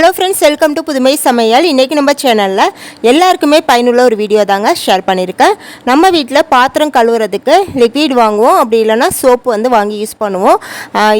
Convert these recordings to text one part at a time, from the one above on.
Hello friends welcome to புதுமை சமையல் இன்றைக்கி நம்ம சேனலில் எல்லாருக்குமே பயனுள்ள ஒரு வீடியோ தாங்க ஷேர் பண்ணியிருக்கேன் நம்ம வீட்டில் பாத்திரம் கழுவுறதுக்கு லிக்விட் வாங்குவோம். அப்படி இல்லைன்னா சோப்பு வந்து வாங்கி யூஸ் பண்ணுவோம்.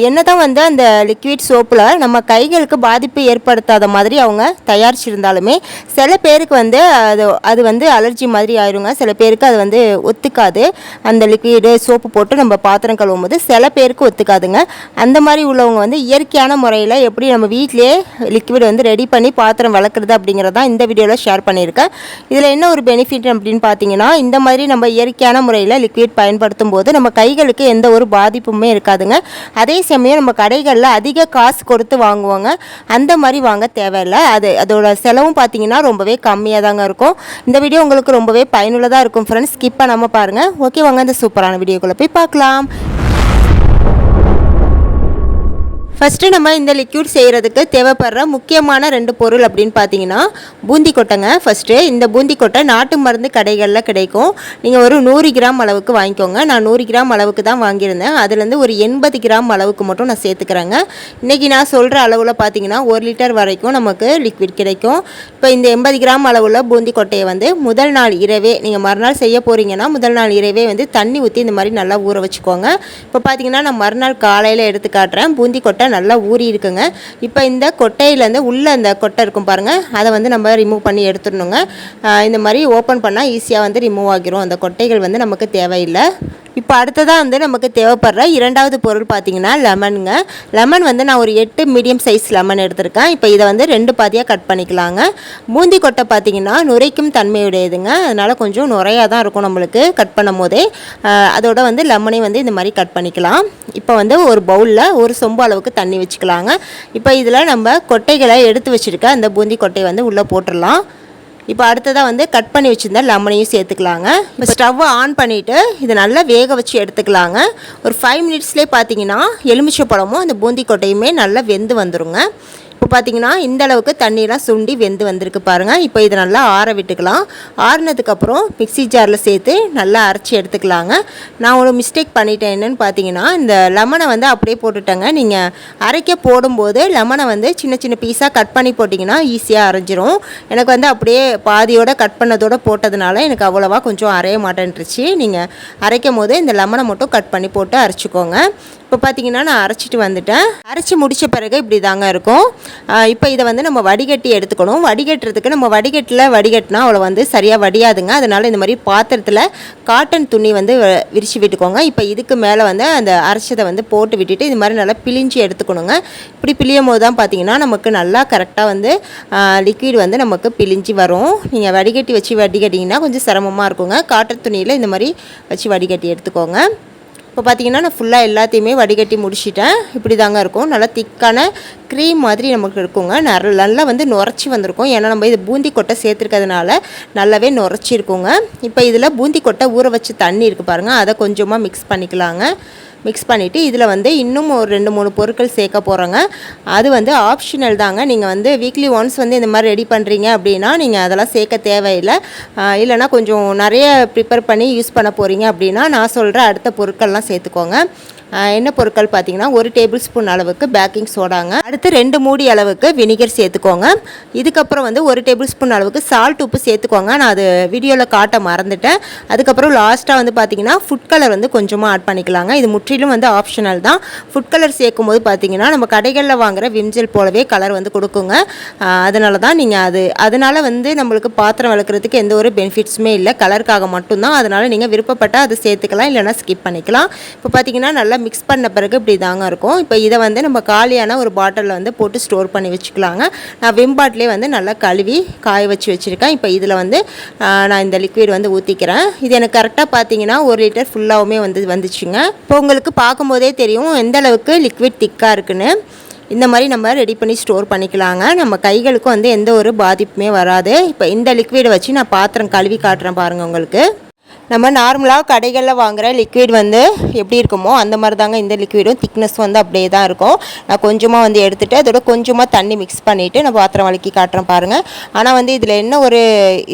என்ன தான் வந்து அந்த லிக்விட் சோப்பில் நம்ம கைகளுக்கு பாதிப்பு ஏற்படுத்தாத மாதிரி அவங்க தயாரிச்சிருந்தாலுமே சில பேருக்கு வந்து அது அது வந்து அலர்ஜி மாதிரி ஆயிருங்க. சில பேருக்கு அது வந்து ஒத்துக்காது. அந்த லிக்விடு சோப்பு போட்டு நம்ம பாத்திரம் கழுவும் போது சில பேருக்கு ஒத்துக்காதுங்க. அந்த மாதிரி உள்ளவங்க வந்து இயற்கையான முறையில் எப்படி நம்ம வீட்டிலேயே லிக்விட் வந்து ரெடி பண்ணி பாத்திரம் வளர்க்குறது அப்படிங்கிறது தான் இந்த வீடியோவில் ஷேர் பண்ணியிருக்கேன். இதில் என்ன ஒரு பெனிஃபிட் அப்படின்னு பார்த்தீங்கன்னா இந்த மாதிரி நம்ம இயற்கையான முறையில் லிக்விட் பயன்படுத்தும் போது நம்ம கைகளுக்கு எந்த ஒரு பாதிப்புமே இருக்காதுங்க. அதே சமயம் நம்ம கடைகளில் அதிக காசு கொடுத்து வாங்குவாங்க. அந்த மாதிரி வாங்க தேவையில்லை. அது அதோட செலவும் பார்த்தீங்கன்னா ரொம்பவே கம்மியாக தாங்க இருக்கும். இந்த வீடியோ உங்களுக்கு ரொம்பவே பயனுள்ளதாக இருக்கும் ஃப்ரெண்ட்ஸ் ஸ்கிப் பண்ணாமல் பாருங்கள் ஓகே வாங்க இந்த சூப்பரான வீடியோக்குள்ளே போய் பார்க்கலாம். ஃபஸ்ட்டு நம்ம இந்த லிக்யூட் செய்கிறதுக்கு தேவைப்படுற முக்கியமான ரெண்டு பொருள் அப்படின்னு பார்த்தீங்கன்னா பூந்தி கொட்டைங்க. ஃபஸ்ட்டு இந்த பூந்தி கொட்டை நாட்டு மருந்து கடைகளில் கிடைக்கும். நீங்கள் ஒரு நூறு கிராம் அளவுக்கு வாங்கிக்கோங்க. நான் நூறு கிராம் அளவுக்கு தான் வாங்கியிருந்தேன். அதுலேருந்து ஒரு எண்பது கிராம் அளவுக்கு மட்டும் நான் சேர்த்துக்கிறேங்க. இன்றைக்கி நான் சொல்கிற அளவில் பார்த்தீங்கன்னா ஒரு லிட்டர் வரைக்கும் நமக்கு லிக்விட் கிடைக்கும். இப்போ இந்த எண்பது கிராம் அளவுள்ள பூந்தி கொட்டையை வந்து முதல் நாள் இரவே நீங்கள் மறுநாள் செய்ய போகிறீங்கன்னா முதல் நாள் இரவே வந்து தண்ணி ஊற்றி இந்த மாதிரி நல்லா ஊற வச்சுக்கோங்க. இப்போ பார்த்தீங்கன்னா நான் மறுநாள் காலையில் எடுத்து காட்டுறேன். பூந்தி கொட்டை நல்லா ஊறி இருக்குங்க. இப்போ இந்த கொட்டையிலேருந்து உள்ளே அந்த கொட்டை இருக்கும் பாருங்கள் அதை வந்து நம்ம ரிமூவ் பண்ணி எடுத்துடணுங்க. இந்த மாதிரி ஓப்பன் பண்ணால் ஈஸியாக வந்து ரிமூவ் ஆகிரும். அந்த கொட்டைகள் வந்து நமக்கு தேவையில்லை. இப்போ அடுத்ததாக வந்து நமக்கு தேவைப்படுற இரண்டாவது பொருள் பார்த்தீங்கன்னா லெமனுங்க. லெமன் வந்து நான் ஒரு எட்டு மீடியம் சைஸ் லெமன் எடுத்திருக்கேன். இப்போ இதை வந்து ரெண்டு பாதியாக கட் பண்ணிக்கலாங்க. பூந்தி கொட்டை பார்த்தீங்கன்னா நுரைக்கும் தன்மையுடையதுங்க. அதனால் கொஞ்சம் நுரையாக தான் இருக்கும் நம்மளுக்கு கட் பண்ணும் போதே அதோட வந்து லெமனை வந்து இந்த மாதிரி கட் பண்ணிக்கலாம். இப்போ வந்து ஒரு பவுலில் ஒரு சொம்பு அளவுக்கு தண்ணி வச்சுக்கலாங்க. இப்போ இதில் நம்ம கொட்டைகளை எடுத்து வச்சுருக்க அந்த பூந்தி கொட்டையை வந்து உள்ளே போட்டுடலாம். இப்போ அடுத்ததாக வந்து கட் பண்ணி வச்சுருந்த லெமனையும் சேர்த்துக்கலாங்க. இப்போ ஸ்டவ்வை ஆன் பண்ணிவிட்டு இதை நல்லா வேக வச்சு எடுத்துக்கலாங்க. ஒரு ஃபைவ் மினிட்ஸ்லேயே பார்த்தீங்கன்னா எலுமிச்சை பழமும் அந்த பூந்தி கொட்டையுமே நல்லா வெந்து வந்துருங்க. இப்போ பார்த்தீங்கன்னா இந்த அளவுக்கு தண்ணியெலாம் சுண்டி வெந்து வந்திருக்கு பாருங்கள் இப்போ இதை நல்லா ஆற விட்டுக்கலாம். ஆறினதுக்கப்புறம் மிக்ஸி ஜாரில் சேர்த்து நல்லா அரைச்சி எடுத்துக்கலாங்க. நான் ஒரு மிஸ்டேக் பண்ணிட்டேன். என்னன்னு பார்த்தீங்கன்னா இந்த லெமனை வந்து அப்படியே போட்டுட்டேங்க. நீங்கள் அரைக்க போடும்போது லெமனை வந்து சின்ன சின்ன பீஸாக கட் பண்ணி போட்டிங்கன்னா ஈஸியாக அரைஞ்சிரும். எனக்கு வந்து அப்படியே பாதியோட கட் பண்ணதோட போட்டதுனால எனக்கு அவ்வளோவா கொஞ்சம் அரைய மாட்டேன்ருச்சு நீங்கள் அரைக்கும் போது இந்த லெமனை மட்டும் கட் பண்ணி போட்டு அரைச்சிக்கோங்க. இப்போ பார்த்தீங்கன்னா நான் அரைச்சிட்டு வந்துட்டேன். அரைச்சி முடித்த பிறகு இப்படி தாங்க இருக்கும் இப்போ இதை வந்து நம்ம வடிகட்டி எடுத்துக்கணும். வடிகட்டுறதுக்கு நம்ம வடிகட்டில் வடிகட்டினா அவ்வளோ வந்து சரியாக வடியாதுங்க. அதனால் இந்த மாதிரி பாத்திரத்தில் காட்டன் துணி வந்து விரிச்சு விட்டுக்கோங்க. இப்போ இதுக்கு மேலே வந்து அந்த அரைச்சதை வந்து போட்டு விட்டுட்டு இது மாதிரி நல்லா பிழிஞ்சு எடுத்துக்கணுங்க. இப்படி பிழியும் போது தான் பார்த்தீங்கன்னா நமக்கு நல்லா கரெக்டாக வந்து லிக்விட் வந்து நமக்கு பிழிஞ்சு வரும். நீங்கள் வடிகட்டி வச்சு வடிகட்டிங்கன்னா கொஞ்சம் சிரமமாக இருக்குங்க. காட்டன் துணியில் இந்த மாதிரி வச்சு வடிகட்டி எடுத்துக்கோங்க. இப்போ பார்த்தீங்கன்னா நான் ஃபுல்லாக எல்லாத்தையுமே வடிகட்டி முடிச்சிட்டேன். இப்படி தாங்க இருக்கும். நல்லா திக்கான க்ரீம் மாதிரி நமக்கு இருக்குங்க. நிற நல்லா வந்து நுரைச்சி வந்திருக்கும். ஏன்னா நம்ம இது பூந்தி கொட்டை சேர்த்துருக்கிறதுனால நல்லாவே நுரைச்சி இருக்குங்க. இப்போ இதில் பூந்தி கொட்டை ஊற வச்சு தண்ணி இருக்குது பாருங்கள் அதை கொஞ்சமாக மிக்ஸ் பண்ணிக்கலாங்க. மிக்ஸ் பண்ணிவிட்டு இதில் வந்து இன்னும் ஒரு ரெண்டு மூணு பொருட்கள் சேர்க்க போகிறோங்க அது வந்து ஆப்ஷனல் தாங்க. நீங்கள் வந்து வீக்லி ஒன்ஸ் வந்து இந்த மாதிரி ரெடி பண்ணுறீங்க அப்படின்னா நீங்கள் அதெல்லாம் சேர்க்க தேவையில்லை. இல்லைனா இல்லைன்னா கொஞ்சம் நிறைய ப்ரிப்பேர் பண்ணி யூஸ் பண்ண போகிறீங்க அப்படின்னா நான் சொல்கிற அடுத்த பொருட்கள்லாம் சேர்த்துக்கோங்க. என்ன பொருட்கள் பார்த்தீங்கன்னா ஒரு டேபிள் ஸ்பூன் அளவுக்கு பேக்கிங் சோடாங்க. அடுத்து ரெண்டு மூடி அளவுக்கு வினிகர் சேர்த்துக்கோங்க. இதுக்கப்புறம் வந்து ஒரு டேபிள் ஸ்பூன் அளவுக்கு சால்ட் உப்பு சேர்த்துக்கோங்க. நான் அது வீடியோவில் காட்ட மறந்துட்டேன். அதுக்கப்புறம் லாஸ்ட்டாக வந்து பார்த்தீங்கன்னா ஃபுட் கலர் வந்து கொஞ்சமாக ஆட் பண்ணிக்கலாங்க. இது முற்றிலும் வந்து ஆப்ஷனல் தான். ஃபுட் கலர் சேர்க்கும் போது பார்த்தீங்கன்னா நம்ம கடைகளில் வாங்குகிற விம்ஜெல் போலவே கலர் வந்து கொடுக்குங்க. அதனால தான் நீங்கள் அது அதனால் வந்து நம்மளுக்கு பாத்திரம் வளர்க்குறதுக்கு எந்த ஒரு பெனிஃபிட்ஸுமே இல்லை. கலருக்காக மட்டும்தான். அதனால் நீங்கள் விருப்பப்பட்டால் அதை சேர்த்துக்கலாம் இல்லைனா ஸ்கிப் பண்ணிக்கலாம். இப்போ பார்த்தீங்கன்னா நல்லா மிக்ஸ் பண்ண பிறகு இப்படி தாங்க இருக்கும். இப்போ இதை வந்து நம்ம காலியான ஒரு பாட்டிலில் வந்து போட்டு ஸ்டோர் பண்ணி வச்சுக்கலாங்க. நான் விம் பாட்டிலே வந்து நல்லா கழுவி காய வச்சு வச்சுருக்கேன். இப்போ இதில் வந்து நான் இந்த லிக்விட் வந்து ஊற்றிக்கிறேன் இது எனக்கு கரெக்டாக பார்த்தீங்கன்னா ஒரு லிட்டர் ஃபுல்லாகவுமே வந்து வந்துச்சுங்க. இப்போ உங்களுக்கு பார்க்கும்போதே தெரியும் எந்த அளவுக்கு லிக்விட் திக்காக இருக்குன்னு. இந்த மாதிரி நம்ம ரெடி பண்ணி ஸ்டோர் பண்ணிக்கலாங்க. நம்ம கைகளுக்கும் வந்து எந்த ஒரு பாதிப்புமே வராது. இப்போ இந்த லிக்விடை வச்சு நான் பாத்திரம் கழுவி காட்டுறேன் பாருங்கள் உங்களுக்கு. நம்ம நார்மலாக கடைகளில் வாங்குற லிக்விட் வந்து எப்படி இருக்குமோ அந்த மாதிரி தாங்க இந்த லிக்விடும் திக்னஸ் வந்து அப்படியே தான் இருக்கும். நான் கொஞ்சமாக வந்து எடுத்துகிட்டு அதோட கொஞ்சமாக தண்ணி மிக்ஸ் பண்ணிவிட்டு நான் பாத்திரம் வலிக்கி காட்டுறேன் பாருங்கள் ஆனால் வந்து இதில் என்ன ஒரு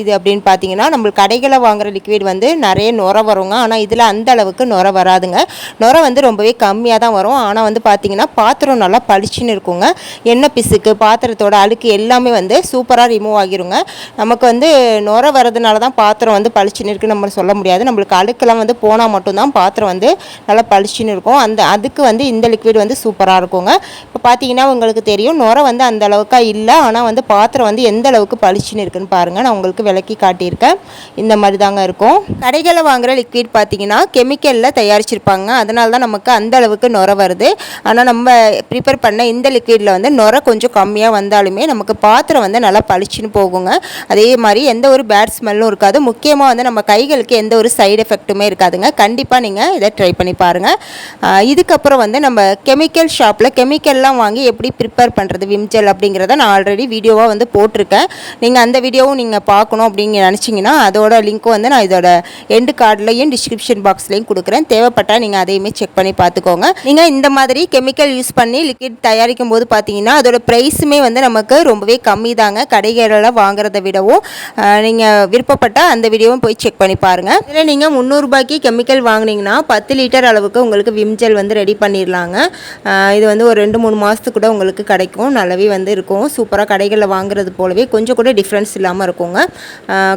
இது அப்படின்னு பார்த்தீங்கன்னா நம்ம கடைகளில் வாங்குற லிக்விட் வந்து நிறைய நுர வருங்க. ஆனால் இதில் அந்த அளவுக்கு நுர வராதுங்க. நுர வந்து ரொம்பவே கம்மியாக தான் வரும். ஆனால் வந்து பார்த்தீங்கன்னா பாத்திரம் நல்லா பளிச்சுன்னு இருக்குங்க. எண்ணெய் பிசுக்கு பாத்திரத்தோட அழுக்கு எல்லாமே வந்து சூப்பராக ரிமூவ் ஆகிருங்க. நமக்கு வந்து நுர வரதுனால தான் பாத்திரம் வந்து பளிச்சுன்னு இருக்குன்னு நம்ம சொல்ல முடியும். முடியாது. நம்மளுக்கு அழுக்கெல்லாம் வந்து போனால் மட்டும்தான் பாத்திரம் வந்து நல்லா பளிச்சுன்னு இருக்கும். அந்த அதுக்கு வந்து இந்த லிக்விட் வந்து சூப்பராக இருக்குங்க. இப்போ பார்த்தீங்கன்னா உங்களுக்கு தெரியும் நுரை வந்து அந்த அளவுக்கா இல்லை. ஆனால் வந்து பாத்திரம் வந்து எந்த அளவுக்கு பளிச்சுன்னு இருக்குன்னு பாருங்கள் நான் உங்களுக்கு விளக்கி காட்டியிருக்கேன். இந்த மாதிரி தாங்க இருக்கும். கடைகளில் வாங்குகிற லிக்விட் பார்த்தீங்கன்னா கெமிக்கலில் தயாரிச்சிருப்பாங்க. அதனால தான் நமக்கு அந்த அளவுக்கு நுரை வருது. ஆனால் நம்ம ப்ரிப்பேர் பண்ண இந்த லிக்விடில் வந்து நுரை கொஞ்சம் கம்மியாக வந்தாலுமே நமக்கு பாத்திரம் வந்து நல்லா பளிச்சுன்னு போகுங்க. அதே மாதிரி எந்த ஒரு பேட் ஸ்மெல்லும் இருக்காது. முக்கியமாக வந்து நம்ம கைகளுக்கு எந்த ஒரு சைடு எஃபெக்ட்டுமே இருக்காதுங்க. கண்டிப்பாக நீங்கள் இதை ட்ரை பண்ணி பாருங்கள் இதுக்கப்புறம் வந்து நம்ம கெமிக்கல் ஷாப்பில் கெமிக்கல்லாம் வாங்கி எப்படி ப்ரிப்பேர் பண்ணுறது விம்ஜெல் அப்படிங்கிறத நான் ஆல்ரெடி வீடியோவாக வந்து போட்டிருக்கேன். நீங்கள் அந்த வீடியோவும் நீங்கள் பார்க்கணும் அப்படிங்க நினச்சிங்கன்னா அதோட லிங்க்கும் வந்து நான் இதோட எண்டு கார்ட்லையும் டிஸ்கிரிப்ஷன் பாக்ஸ்லையும் கொடுக்குறேன். தேவைப்பட்டால் நீங்கள் அதையுமே செக் பண்ணி பார்த்துக்கோங்க. நீங்கள் இந்த மாதிரி கெமிக்கல் யூஸ் பண்ணி லிக்விட் தயாரிக்கும் போது பார்த்தீங்கன்னா அதோட ப்ரைஸுமே வந்து நமக்கு ரொம்பவே கம்மி தாங்க. கடைகளில் வாங்குறதை விடவும் நீங்கள் விருப்பப்பட்டால் அந்த வீடியோவும் போய் செக் பண்ணி பாருங்கள் இதில் நீங்கள் முந்நூறுபாய்க்கு கெமிக்கல் வாங்குனீங்கன்னா பத்து லிட்டர் அளவுக்கு உங்களுக்கு விம்ஜெல் வந்து ரெடி பண்ணிடலாங்க. இது வந்து ஒரு ரெண்டு மூணு மாதத்துக்கு கூட உங்களுக்கு கிடைக்கும். நல்லாவே வந்து இருக்கும். சூப்பராக கடைகளில் வாங்குறது போலவே கொஞ்சம் கூட டிஃப்ரென்ஸ் இல்லாமல் இருக்குங்க.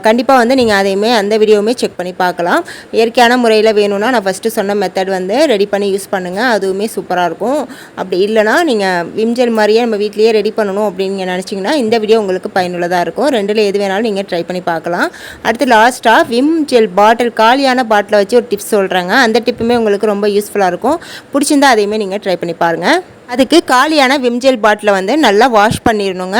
கண்டிப்பாக வந்து நீங்கள் அதையுமே அந்த வீடியோவுமே செக் பண்ணி பார்க்கலாம். இயற்கையான முறையில் வேணும்னா நான் ஃபஸ்ட்டு சொன்ன மெத்தட் வந்து ரெடி பண்ணி யூஸ் பண்ணுங்கள் அதுவுமே சூப்பராக இருக்கும். அப்படி இல்லைனா நீங்கள் விம்ஜெல் மாதிரியே நம்ம வீட்லேயே ரெடி பண்ணணும் அப்படின்னு நீங்கள் நினச்சிங்கன்னா இந்த வீடியோ உங்களுக்கு பயனுள்ளதாக இருக்கும். ரெண்டில் எது வேணாலும் நீங்கள் ட்ரை பண்ணி பார்க்கலாம். அடுத்து லாஸ்ட்டாக விம் ஜெல் பாட்டில் காலியான பாட்டிலை வச்சு ஒரு டிப்ஸ் சொல்கிறாங்க அந்த டிப்புமே உங்களுக்கு ரொம்ப யூஸ்ஃபுல்லாக இருக்கும். பிடிச்சிருந்தா அதையுமே நீங்கள் ட்ரை பண்ணி பாருங்கள் அதுக்கு காலியான விம்ஜெல் பாட்டிலை வந்து நல்லா வாஷ் பண்ணிடணுங்க.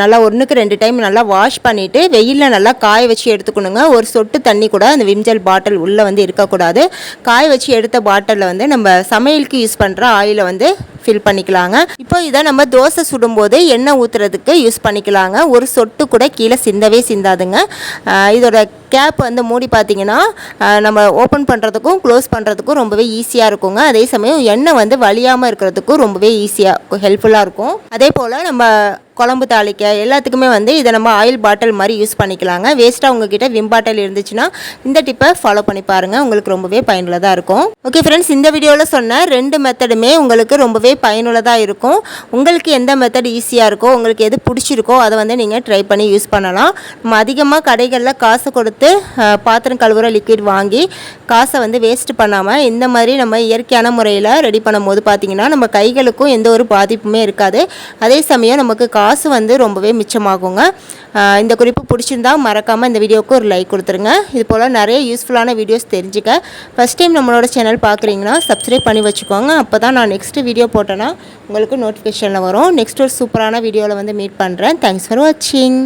நல்லா ஒன்றுக்கு ரெண்டு டைம் நல்லா வாஷ் பண்ணிவிட்டு வெயிலில் நல்லா காய வச்சு எடுத்துக்கணுங்க. ஒரு சொட்டு தண்ணி கூட அந்த விம்ஜெல் பாட்டில் உள்ளே வந்து இருக்கக்கூடாது. காய வச்சு எடுத்த பாட்டிலில் வந்து நம்ம சமையலுக்கு யூஸ் பண்ணுற ஆயிலை வந்து ஃபில் பண்ணிக்கலாங்க. இப்போ இதை நம்ம தோசை சுடும்போது எண்ணெய் ஊற்றுறதுக்கு யூஸ் பண்ணிக்கலாங்க. ஒரு சொட்டு கூட கீழே சிந்தவே சிந்தாதுங்க. இதோட கேப் வந்து மூடி பார்த்தீங்கன்னா நம்ம ஓப்பன் பண்ணுறதுக்கும் க்ளோஸ் பண்ணுறதுக்கும் ரொம்பவே ஈஸியாக இருக்குங்க. அதே சமயம் எண்ணெய் வந்து வலியாமல் இருக்கிறதுக்கும் ரொம்பவே ஈஸியாக ஹெல்ப்ஃபுல்லாக இருக்கும். அதே போல் நம்ம குழம்பு தாளிக்க எல்லாத்துக்குமே வந்து இதை நம்ம ஆயில் பாட்டில் மாதிரி யூஸ் பண்ணிக்கலாங்க. வேஸ்ட்டாக உங்ககிட்ட விம் பாட்டில் இருந்துச்சுன்னா இந்த டிப்பை ஃபாலோ பண்ணி பாருங்கள் உங்களுக்கு ரொம்பவே பயனுள்ளதாக இருக்கும். ஓகே ஃப்ரெண்ட்ஸ் இந்த வீடியோவில் சொன்ன ரெண்டு மெத்தடுமே உங்களுக்கு ரொம்பவே பயனுள்ளதாக இருக்கும். உங்களுக்கு எந்த மெத்தட் ஈஸியாக இருக்கோ உங்களுக்கு எது பிடிச்சிருக்கோ அதை வந்து நீங்கள் ட்ரை பண்ணி யூஸ் பண்ணலாம். நம்ம அதிகமாக கடைகளில் காசு கொடுத்து பாத்திரம் கழுவுற லிக்விட் வாங்கி காசை வந்து வேஸ்ட் பண்ணாமல் இந்த மாதிரி நம்ம இயற்கையான முறையில் ரெடி பண்ணும்போது பார்த்தீங்கன்னா நம்ம கைகளுக்கும் எந்த ஒரு பாதிப்புமே இருக்காது. அதே சமயம் நமக்கு கா காசு வந்து ரொம்பவே மிச்சமாகுங்க. இந்த குறிப்பு பிடிச்சிருந்தா மறக்காமல் இந்த வீடியோவுக்கு ஒரு லைக் கொடுத்துருங்க. இது போல் நிறைய யூஸ்ஃபுல்லான வீடியோஸ் தெரிஞ்சுக்க. ஃபஸ்ட் டைம் நம்மளோட சேனல் பார்க்குறீங்கன்னா சப்ஸ்கிரைப் பண்ணி வச்சுக்கோங்க. அப்போ தான் நான் நெக்ஸ்ட் வீடியோ போட்டேன்னா உங்களுக்கு நோட்டிஃபிகேஷனில் வரும். நெக்ஸ்ட் ஒரு சூப்பரான வீடியோவில் வந்து மீட் பண்ணுறேன் தேங்க்ஸ் ஃபார் வாட்சிங்